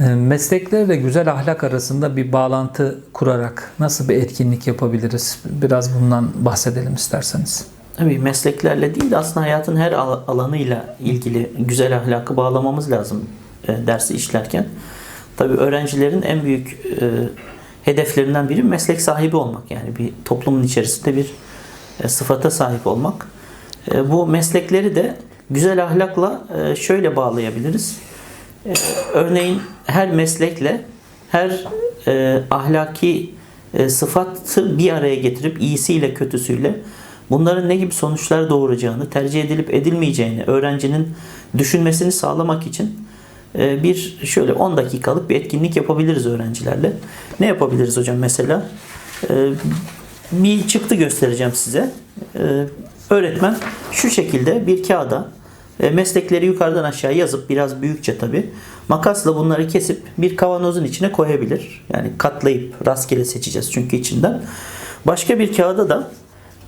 E, Mesleklerle güzel ahlak arasında bir bağlantı kurarak nasıl bir etkinlik yapabiliriz? Biraz bundan bahsedelim isterseniz. Tabii mesleklerle değil de aslında hayatın her al- alanıyla ilgili güzel ahlakı bağlamamız lazım e, dersi işlerken. Tabii öğrencilerin en büyük e, hedeflerinden biri meslek sahibi olmak. Yani bir toplumun içerisinde bir e, sıfata sahip olmak. Bu meslekleri de güzel ahlakla şöyle bağlayabiliriz. E, örneğin her meslekle her e, ahlaki e, sıfatı bir araya getirip iyisiyle kötüsüyle bunların ne gibi sonuçlar doğuracağını, tercih edilip edilmeyeceğini öğrencinin düşünmesini sağlamak için e, bir şöyle 10 dakikalık bir etkinlik yapabiliriz öğrencilerle. Ne yapabiliriz hocam mesela? E, bir çıktı göstereceğim size. E, öğretmen şu şekilde bir kağıda meslekleri yukarıdan aşağı yazıp biraz büyükçe tabi makasla bunları kesip bir kavanozun içine koyabilir. Yani katlayıp rastgele seçeceğiz çünkü içinden. Başka bir kağıda da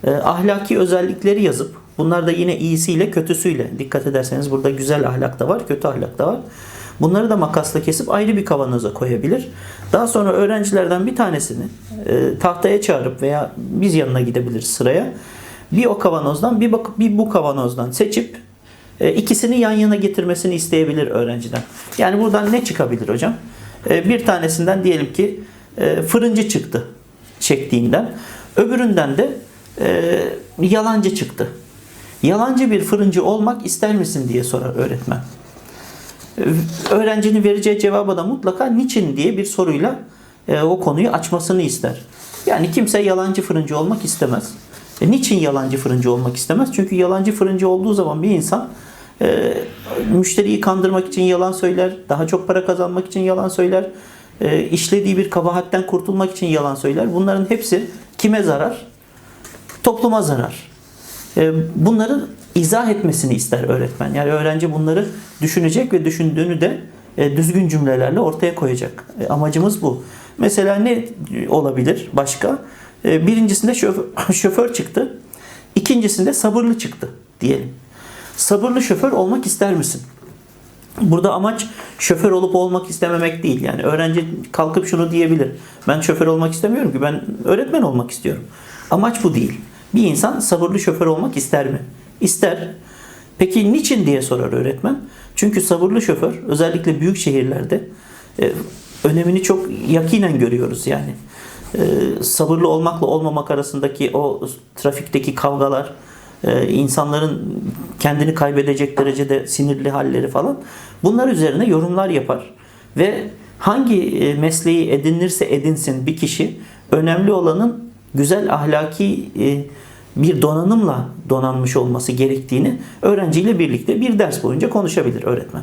e, ahlaki özellikleri yazıp bunlar da yine iyisiyle kötüsüyle dikkat ederseniz burada güzel ahlak da var kötü ahlak da var. Bunları da makasla kesip ayrı bir kavanoza koyabilir. Daha sonra öğrencilerden bir tanesini e, tahtaya çağırıp veya biz yanına gidebiliriz sıraya. Bir o kavanozdan bir, bak, bir bu kavanozdan seçip e, ikisini yan yana getirmesini isteyebilir öğrenciden. Yani buradan ne çıkabilir hocam? E, bir tanesinden diyelim ki e, fırıncı çıktı çektiğinden. Öbüründen de e, yalancı çıktı. Yalancı bir fırıncı olmak ister misin diye sorar öğretmen. E, Öğrencinin vereceği cevaba da mutlaka niçin diye bir soruyla o konuyu açmasını ister. Yani kimse yalancı fırıncı olmak istemez. E, niçin yalancı fırıncı olmak istemez? Çünkü yalancı fırıncı olduğu zaman bir insan e, müşteriyi kandırmak için yalan söyler, daha çok para kazanmak için yalan söyler, e, işlediği bir kabahatten kurtulmak için yalan söyler. Bunların hepsi kime zarar? Topluma zarar. E, bunları izah etmesini ister öğretmen. Yani öğrenci bunları düşünecek ve düşündüğünü de e, düzgün cümlelerle ortaya koyacak. E, amacımız bu. Mesela ne olabilir başka? E, birincisinde şoför, şoför çıktı. İkincisinde sabırlı çıktı diyelim. Sabırlı şoför olmak ister misin? Burada amaç şoför olup olmak istememek değil. Yani öğrenci kalkıp şunu diyebilir. Ben şoför olmak istemiyorum ki ben öğretmen olmak istiyorum. Amaç bu değil. Bir insan sabırlı şoför olmak ister mi? İster. Peki niçin diye sorar öğretmen. Çünkü sabırlı şoför özellikle büyük şehirlerde e, önemini çok yakinen görüyoruz yani. E, sabırlı olmakla olmamak arasındaki o trafikteki kavgalar, e, insanların kendini kaybedecek derecede sinirli halleri falan bunlar üzerine yorumlar yapar. Ve hangi e, mesleği edinirse edinsin bir kişi önemli olanın güzel ahlaki e, bir donanımla donanmış olması gerektiğini öğrenciyle birlikte bir ders boyunca konuşabilir öğretmen.